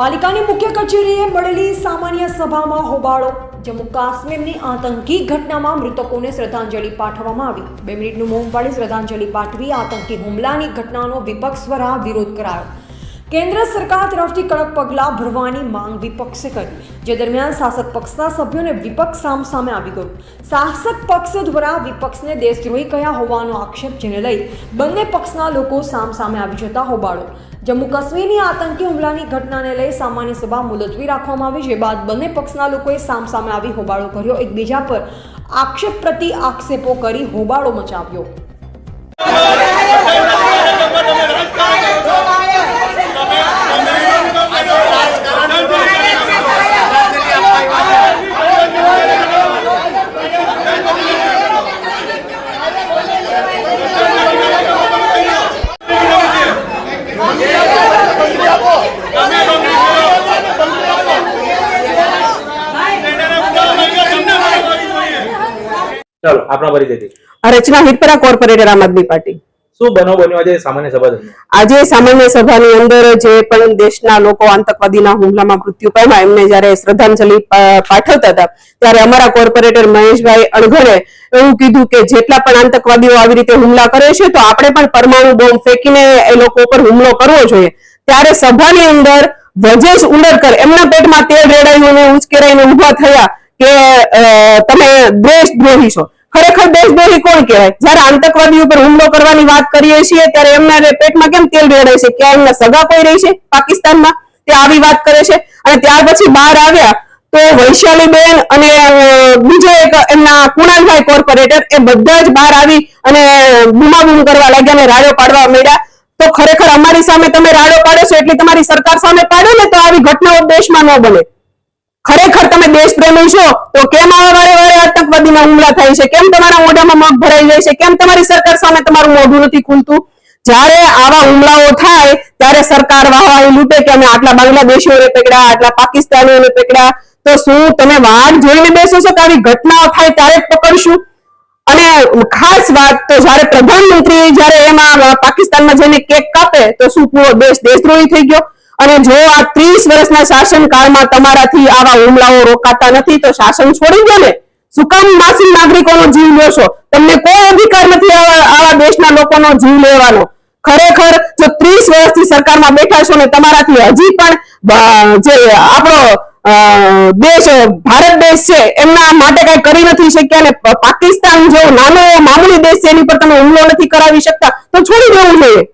પાલિકાની મુખ્ય કચેરીએ મળેલી સામાન્ય સભામાં હોબાળો. જમ્મુ કાશ્મીરની આતંકી ઘટનામાં મૃતકોને શ્રદ્ધાંજલિ પાઠવવામાં આવી. બે મિનિટનું મૌન પાડી શ્રદ્ધાંજલિ પાઠવી આતંકી હુમલાની ઘટનાનો વિપક્ષ દ્વારા વિરોધ કરાયો. કેન્દ્ર સરકાર તરફથી કડક પગલાં ભરવાની માંગ વિપક્ષે કરી. જે દરમિયાન શાસક પક્ષના સભ્યોને વિપક્ષ સામ સામે આવી ગયું. શાસક પક્ષ દ્વારા વિપક્ષને દેશદ્રોહી કયા હોવાનો આક્ષેપ જેને લઈ બંને પક્ષના લોકો સામ સામે આવી જતા હોબાળો. જમ્મુ કાશ્મીરની આતંકી હુમલાની ઘટનાને લઈ સામાન્ય સભા મુલતવી રાખવામાં આવી, જે બાદ બંને પક્ષના લોકોએ સામ સામે આવી હોબાળો કર્યો. એકબીજા પર આક્ષેપ પ્રતિ આક્ષેપો કરી હોબાળો મચાવ્યો. ચાલો આપણા પરિચયથી રચના હિરપરા કોર્પોરેટર આમ આદમી પાર્ટી. શું બનો બન્યો આજે સામાન્ય સભા આજે સામાન્ય સભાની અંદર જે પણ દેશના લોકો આતંકવાદીના હુમલામાં મૃત્યુ પામ્યા એમને જ્યારે શ્રદ્ધાંજલિ પાઠવતા હતા ત્યારે અમારા કોર્પોરેટર મહેશભાઈ અણઘરે એવું કીધું કે જેટલા પણ આતંકવાદીઓ આવી રીતે હુમલા કરે છે તો આપણે પણ પરમાણુ બોમ્બ ફેંકીને એ લોકો ઉપર હુમલો કરવો જોઈએ. ત્યારે સભાની અંદર વજેશ ઉંડરકર એમના પેટમાં તેલ રેડાયું અને ઉશ્કેરાઈને ઊભા થયા કે તમે તમે દેશદ્રોહી છો. ખરેખર દેશદ્રોહી કોણ કહેવાય? જ્યારે આતંકવાદી ઉપર હુમલો કરવાની વાત કરીએ છીએ, ત્યારે એમના પેટમાં કેમ તેલ રેડાય છે? ક્યાં એમના સગા કોઈ રહી છે? પાકિસ્તાનમાં તે આવી વાત કરે છે. અને ત્યાર પછી બહાર આવ્યા તો વૈશાલીબેન અને બીજો એક એમના કુણાલભાઈ કોર્પોરેટર એ બધા જ બહાર આવી અને બૂમાબૂમ કરવા લાગ્યા અને રાડો પાડવા માંડ્યા. તો ખરેખર અમારી સામે તમે રાડો પાડો છો, એટલી તમારી સરકાર સામે પાડો ને તો આવી ઘટનાઓ દેશમાં ન બને. ખરેખર તમે દેશ છો, તો કેમ આવા વારે વારે આતંકવાદીના હુમલા થાય છે? કેમ તમારા મોઢામાં મગ ભરાઈ જાય છે? કેમ તમારી સરકાર સામે તમારું મોઢું નથી ખુલતું? જ્યારે આવા હુમલાઓ થાય, ત્યારે સરકાર વાહવાહી લૂંટે કે અમે આટલા બાંગ્લાદેશીઓને પકડ્યા, આટલા પાકિસ્તાનીઓને પકડ્યા? તો શું તમે વાટ જોઈને બેસો છો કે આવી ઘટનાઓ થાય ત્યારે જ પકડશું? અને ખાસ વાત તો જયારે પ્રધાનમંત્રી જયારે એમાં પાકિસ્તાનમાં જઈને કેક કાપે, તો શું પૂરો દેશ દેશદ્રોહી થઈ ગયો? અને જો આ ત્રીસ વર્ષના શાસનકાળમાં તમારાથી આવા હુમલાઓ રોકાતા નથી, તો શાસન છોડી દો ને. શું કામ માસૂમ નાગરિકોનો જીવ લ્યો તમને કોઈ અધિકાર નથી આવા દેશના લોકોનો જીવ લેવાનો. ખરેખર જો ત્રીસ વર્ષથી સરકારમાં બેઠા છો ને, તમારાથી હજી પણ જે આપણો દેશ, ભારત દેશ છે, એમના માટે કઈ કરી નથી શક્યા ને પાકિસ્તાન જેવો નાનો મામૂલી દેશ છે, એની પર તમે હુમલો નથી કરાવી શકતા, તો છોડી દેવું જોઈએ.